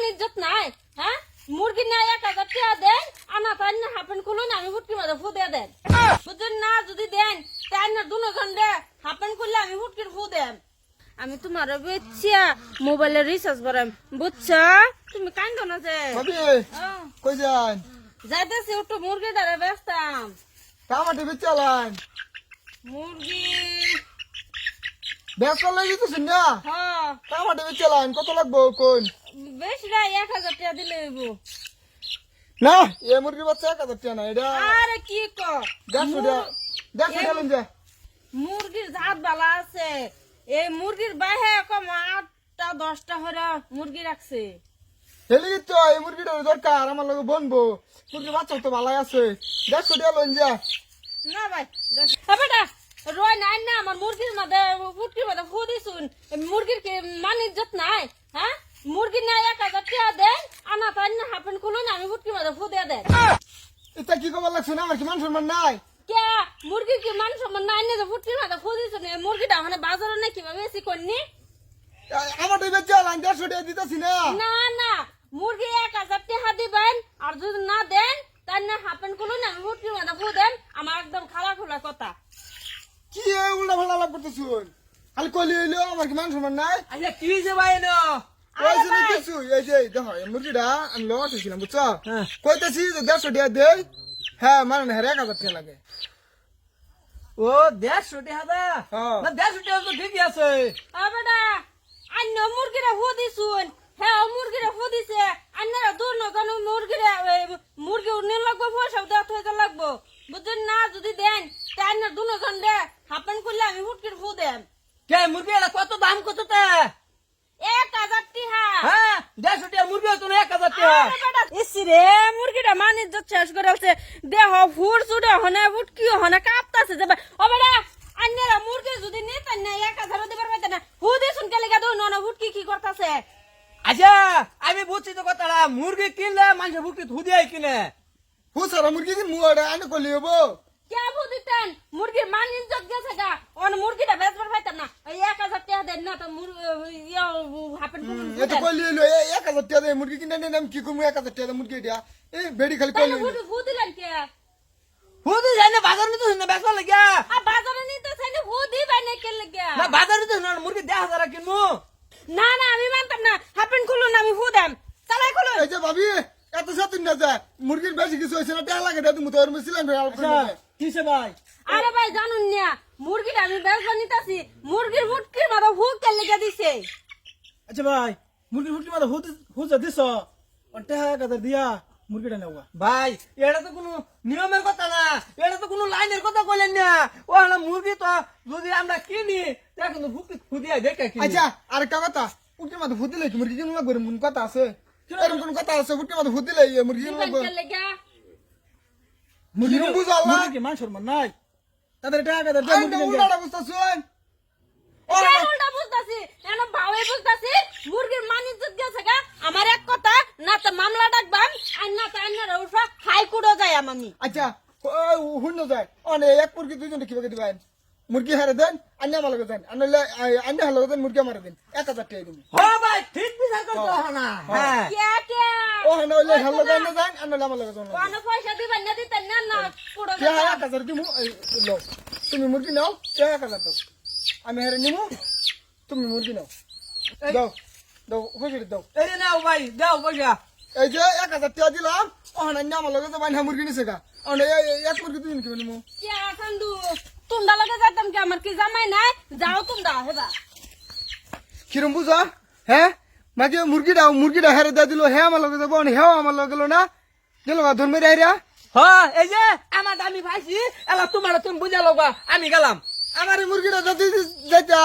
মান ইজ্জত নাই হ্যাঁ? মুরগি না এক হাজার টাকা দেন? আনা তাই না হাফেন খুলুন আমি ফুটকি মাঝে ফু দিয়ে দেন। বুঝলেন না যদি দেন তাই না দুজন দে হাফেন খুললে আমি ফুটকির ফু দেন আমি তোমার বেচিয়া রিচার্জ করাম বুঝছ? তুমি কান্দ না যে। কই যান? যাইতেছি একটু মুরগি দ্বারা ব্যস্তাম টামাটি বেচালান মুরগি। ব্যস্ত লেগে গেছেন না হ্যাঁ টামাটি বেচালান কত লাগবো কোন বেশি না এক হাজার টাকা দিলে হইব। না। এ মুরগির বাচ্চা এক হাজার টাকা না এটা আরে কি কর টাকা যা মুরগির জাত বালা আছে। এই মুরগির বাইরে কম আটটা দশটা হরে মুরগি রাখছে। হেলি তো এই মুরগিটা দরকার আমার লগে বনবো। মুরগির বাচ্চা তো ভালাই আছে। দেড়শো টাকা লইন যা না ভাই বেটা রয় নাই না আমার মুরগির মাঝে ফুটকির মাঝে ফু দিছুন। মুরগির কি মান ইজ্জত নাই হ্যাঁ? মুরগি না এক হাজার টাকা দেন আনা তাই না হাফেন খুলুন আমি ফুটকির মাঝে ফু দিয়ে দেন এটা কি খবর লাগছে না? আমার কি মান সম্মান নাই? কে মুরগির কি মান সম্মান নাই? না যে ফুটকির মাঝে ফু দিছুন এই মুরগিটা মানে বাজারে না কীভাবে বেশি করনি? আমার তো বেচালান দেড়শো টাকা দিতেছি না। না না মুরগি এক হাজার টাকা দিবেন আর যদি না দেন তাই না হাফেন খুলুন আমি ফুটকির মাঝে ফু দেন আমার একদম খালা খোলা কথা। কি উল্টা ফাল্টা লাগ করতেছুন? খালি কলি হইল আমার কি মান সম্মান নাই? আচ্ছা কি যে ভাই না কিছু এই যে দেখো মুরগিটা আমি লওয়া ছিলাম বুঝছ। কইতেছি যে দেড়শো টাকা দেই হ্যাঁ মানে না এক হাজার টাকা লাগে ও দেড়শো টাকা দা হ্যাঁ। না দেড়শো টাকা তো ঠিকই আছে। আবেটা অন্য মুরগিরা ফু দিছুন। হ্যাঁ মুরগিরা ফু দিছে। অন্যরা দূর না কেন মুরগিরা এই মুরগি উন্নয়ন লাগবো পয়সা দেওয়া হইতে লাগবো। বুঝছেন না যদি দেন দে হাফেন করলে আমি ফুটকির ফু দেন কে মুরগি কত দাম কত তে? দেহ ফুর চুড়ে হনে ফুটকি হনে কাঁপতাছে যাবে ও বেটা আন্যরা মুরগি যদি নিতেন না এক হাজার দিবার পাইতে না। হু দিছুন কেলে গা দই ননা ফুটকি কি করতাছে? আচ্ছা আমি বুঝছি তো কথাটা মুরগি কিনলে মানুষের বুকি ধুদিয়াই কিনে। হুসারা মুরগি কি মুয়াটা আনে কলি হব? কে হু দিতেন মুরগির মান ইজ্জত গেছে গা অন মুরগিটা বেচবার পাইতাম না এই এক হাজার টাকা দেন না তো মুর ইয়া হাফেন এত কলি হইল এই এক হাজার টাকা দিয়ে মুরগি কিনে নিলাম কি করব এক হাজার টাকা দিয়ে মুরগি এটা এই বেড়ি খালি কলি হইল হু দিলেন কে হুদি যাই না বাজার নিতে না বেচা লাগিয়া আ বাজারে নিতে চাই হু দিবাই না কে লাগে না বাজার নিতে না মুরগি দেড় হাজার কিনবো না না আমি মানতাম না হাফেন খুলুন আমি ফু দেন চালাই খুলুন এই যে ভাবি এত সাতুন না যায় মুরগির বেশি কিছু হয়েছে না টাকা লাগে দাদু তোর মিছিলাম কিসে ভাই আরে ভাই জানুন না মুরগিটা আমি বেচবা নিতাছি মুরগির মুটকির মাথা হুক কে লেগে দিছে? আচ্ছা ভাই মুরগি ফুটকি মাথা হুজা দিছ টাকা দিয়া মুরগিটা নেওয়া ভাই এটা তো কোনো নিয়মের কথা না এটা তো কোনো লাইনের কথা কইলেন না। ও হলো মুরগি তো যদি আমরা কিনি তা কিন্তু বুকি খুদিয়াই দেখে কিনি। আচ্ছা আরেকটা কথা উঠে মাথা ফুট দিলে মুরগি কিনু লাগবে কোন কথা আছে? এরকম কোন কথা আছে উঠে মাথা ফুট দিলে মুরগি কিনু লাগবে মুরগি বুঝো আল্লাহ। মুরগি কি মান নাই। তাদের টাকা দিয়া আমি উল্টাটা বুঝতেছুন এটা উল্টা বুঝতাছি এন ভাবে বুঝতাছি? মুরগির মান ইজ্জত গেছে গা। আমার এক কথা না তো মামলা ডাকবাম আর না তো আন্নারা উঠা হাইকোর্টও যাই আমি। আচ্ছা শুনো যায়। অনে এক মুরগি দুইজনে কীভাবে দিবেন মুরগি হারে দেন আন্য আমার লগে দেন। আনলে আন্য হার লগে দেন মুরগি আমার দেন। এক হাজার টাকা দিন। হ্যাঁ ভাই ঠিক বিচার করতে হবে না হ্যাঁ কে কে ও হ্যাঁ হইলে হার লগে আন্য দেন আনলে আমার লগে দেন কোন পয়সা দিবেন না দিতেন না না পুরো কে এক হাজার দিমু লও তুমি মুরগি নাও কে এক হাজার দাও আমি হারে নিমু তুমি মুরগি নাও দাও দাও হয়ে দাও এই নাও ভাই দাও পয়সা এই যে এক হাজার টাকা দিলাম ও হ্যাঁ আমার লগে দেবেন হ্যাঁ মুরগি নিছে গা অনে এক মুরগি দুজন কিনে নিমু কে কান্দু তোমরা লগে যাইতাম কি আমার কি জামাই নাই যাও তোমরা হেবা কিরম বুঝা হ্যাঁ মাকে মুরগিটা মুরগিটা হেরে দিয়ে দিল হ্যাঁ আমার লগে দেবো হ্যাঁ আমার লগে গেল না। গেল ধর্মে রে হ্যাঁ এই যে আমার আমি ভাইছি এলা তোমার তুমি বুঝা লগা আমি গেলাম। আমার মুরগিটা যদি যাইতা